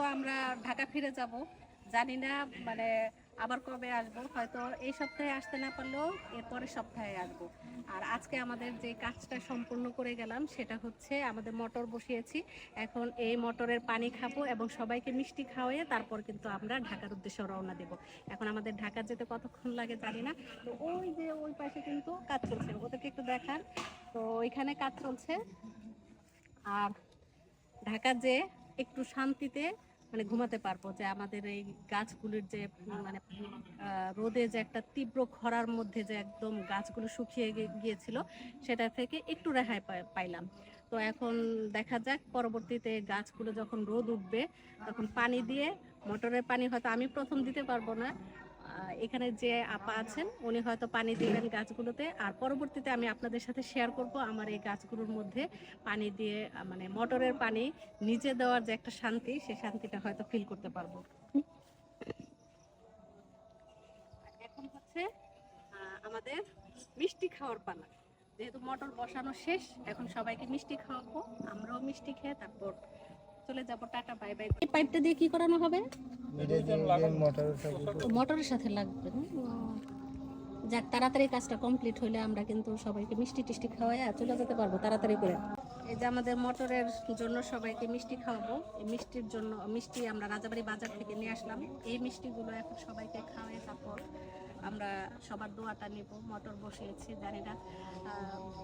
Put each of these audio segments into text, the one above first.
তো আমরা ঢাকা ফিরে যাব। জানি না মানে আবার কবে আসব। হয়তো এই সপ্তাহে আসতে না পারলেও এর পরের সপ্তাহে আসব। আর আজকে আমাদের যে কাজটা সম্পূর্ণ করে গেলাম, সেটা হচ্ছে আমাদের মটর বসিয়েছি। এখন এই মটরের পানি খাব এবং সবাইকে মিষ্টি খাওয়াইয়ে তারপর কিন্তু আমরা ঢাকার উদ্দেশ্যে রওনা দেব। এখন আমাদের ঢাকা যেতে কতক্ষণ লাগে জানি না। তো ওই যে ওই পাশে কিন্তু কাজ চলছে, ওদেরকে একটু দেখান। তো ওইখানে কাজ চলছে। আর ঢাকা যে একটু শান্তিতে মানে ঘুমাতে পারব যে আমাদের এই গাছগুলির যে মানে রোদে যে একটা তীব্র খরার মধ্যে যে একদম গাছগুলো শুকিয়ে গিয়েছিল, সেটা থেকে একটু রেহাই পাই- পাইলাম। তো এখন দেখা যাক, পরবর্তীতে গাছগুলো যখন রোদ উঠবে, তখন পানি দিয়ে, মোটরের পানি হয়তো আমি প্রথম দিতে পারব না এখানে যে আপা আছেন, উনি হয়তো পানি দিবেন গাছগুলোতে। আর পরবর্তীতে আমি আপনাদের সাথে শেয়ার করব আমার এই গাছগুলোর মধ্যে পানি দিয়ে মানে মোটরের পানি নিচে দেওয়ার যে একটা শান্তি সেই শান্তিটা হয়তো ফিল করতে পারব। এখন হচ্ছে আমাদের মিষ্টি খাওয়ার পালা। যেহেতু মটর বসানো শেষ, এখন সবাইকে মিষ্টি খাওয়াবো। আমরাও মিষ্টি খেয়ে তারপর চলে যাব, টাটা বাই বাই এই পাইপটা দিয়ে কি করানো হবে? মোটরের সাথে লাগবে? যাক, তাড়াতাড়ি কাজটা কমপ্লিট হলে আমরা কিন্তু সবাইকে মিষ্টি টিষ্টি খাওয়াইয়া চলে যেতে পারব, তাড়াতাড়ি করে। এই যে আমাদের মটরের জন্য সবাইকে মিষ্টি খাওয়াবো। এই মিষ্টির জন্য, মিষ্টি আমরা রাজাবাড়ি বাজার থেকে নিয়ে আসলাম। এই মিষ্টিগুলো এখন সবাইকে খাওয়াই, তারপর আমরা সবার দোয়াটা নেব। মোটর বসিয়েছি, জানি না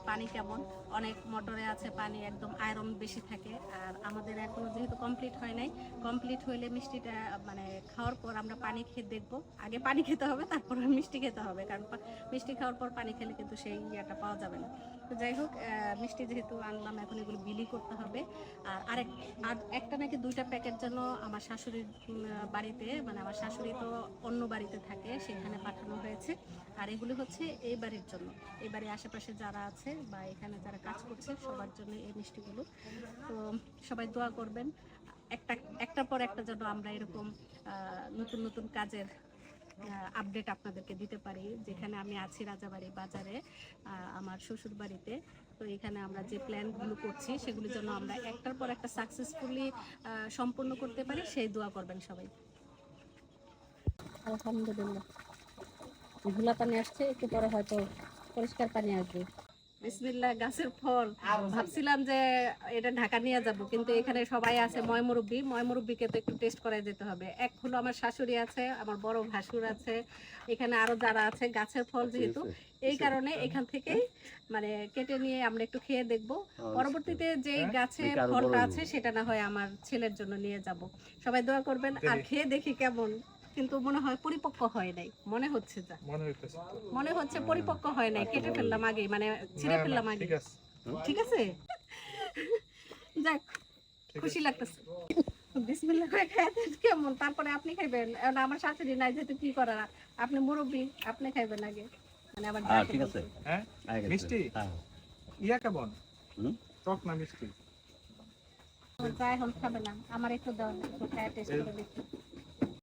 পানি কেমন। অনেক মোটরে আছে, পানি একদম আয়রন বেশি থাকে। আর আমাদের এখনও যেহেতু কমপ্লিট হয় নাই কমপ্লিট হইলে মিষ্টিটা মানে খাওয়ার পর আমরা পানি খেয়ে দেখব। আগে পানি খেতে হবে, তারপর মিষ্টি খেতে হবে। কারণ মিষ্টি খাওয়ার পর পানি খেলে কিন্তু সেই ইয়েটা পাওয়া যাবে না। তো যাই হোক মিষ্টি যেহেতু আনলাম, এখন এগুলো বিলি করতে হবে। আর আরেক, আর একটা নাকি দুইটা প্যাকেট যেন আমার শাশুড়ির বাড়িতে মানে আমার শাশুড়ি তো অন্য বাড়িতে থাকে, সেখানে পাঠানো হয়েছে। আর এগুলো হচ্ছে এই বাড়ির জন্য। এই বাড়ির আশেপাশে যারা আছে বা এখানে যারা কাজ করছে, সবার জন্য এই মিষ্টিগুলো। তো সবাই দোয়া করবেন। একটা, একটার পর একটা যেন আমরা এরকম নতুন নতুন কাজের আপডেট আপনাদেরকে দিতে পারি। যেখানে আমি আছি রাজাবাড়ি বাজারে আমার শ্বশুর বাড়িতে তো এখানে আমরা যে প্ল্যানগুলো করছি, সেগুলোর জন্য আমরা একটার পর একটা সাকসেসফুলি সম্পন্ন করতে পারি। সেই দোয়া করবেন সবাই। আলহামদুলিল্লাহ। ধুলা পানি আসছে, একটু পরে হয়তো পরিষ্কার পানি আসবে। বিসমিল্লাহ গাছের ফল। ভাবছিলাম যে এটা ঢাকা নিয়ে যাব কিন্তু এখানে সবাই আছে ময় মুরব্বী। ময় মুরব্বীকে তো একটু টেস্ট করাই যেতে হবে। এক হলো আমার শাশুড়ি আছে আমার বড় ভাসুর আছে এখানে আরও যারা আছে গাছের ফল যেহেতু। এই কারণে এখান থেকেই মানে কেটে নিয়ে আমরা একটু খেয়ে দেখব। পরবর্তীতে যে গাছে দেখে আরও বড় ফলটা আছে সেটা না হয় আমার ছেলের জন্য নিয়ে যাব। সবাই দোয়া করবেন আর খেয়ে দেখি কেমন। কিন্তু মনে হয় পরিপক্ক হয় নাই। মনে হচ্ছে যা। মনে হইতেছে মনে হচ্ছে পরিপক্ক হয় নাই। কেটে ফেললাম আগে মানে ছিঁড়ে না, না, ফেললাম আগে ঠিক আছে। ঠিক যাক খুশি লাগতেছে। বিসমিল্লাহ করে কেমন? তারপরে আপনি খাইবেন? এখন আমার শাশুড়ি নাই যেহেতু কি করার? আপনি মুরব্বী আপনি খাইবেন আগে। মানে আমার হ্যাঁ যাকে ঠিক আছে। হ্যাঁ? মিষ্টি? হ্যাঁ। ইয়া কেমন? টক না মিষ্টি? আমার যা খাবে না। আমার একটু দাও একটু খাই টেস্ট করে দেখি।